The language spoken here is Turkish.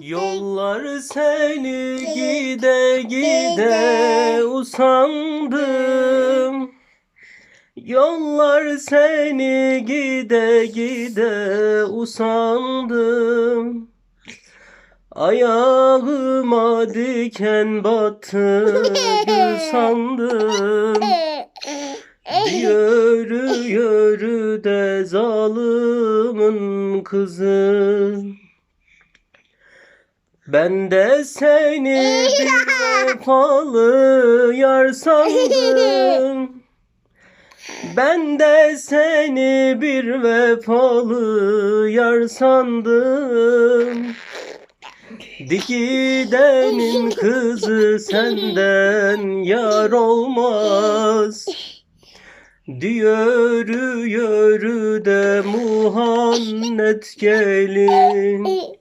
Yollar seni gide gide usandım. Yollar seni gide gide usandım. Ayağıma diken battı sandım. Yürü yürü de zalimin kızı. Ben de seni bir vefalı yar sandım. Ben de seni bir vefalı yar sandım. Dikidenin kızı senden yar olmaz. Yürü yürü de Muhammed gelin.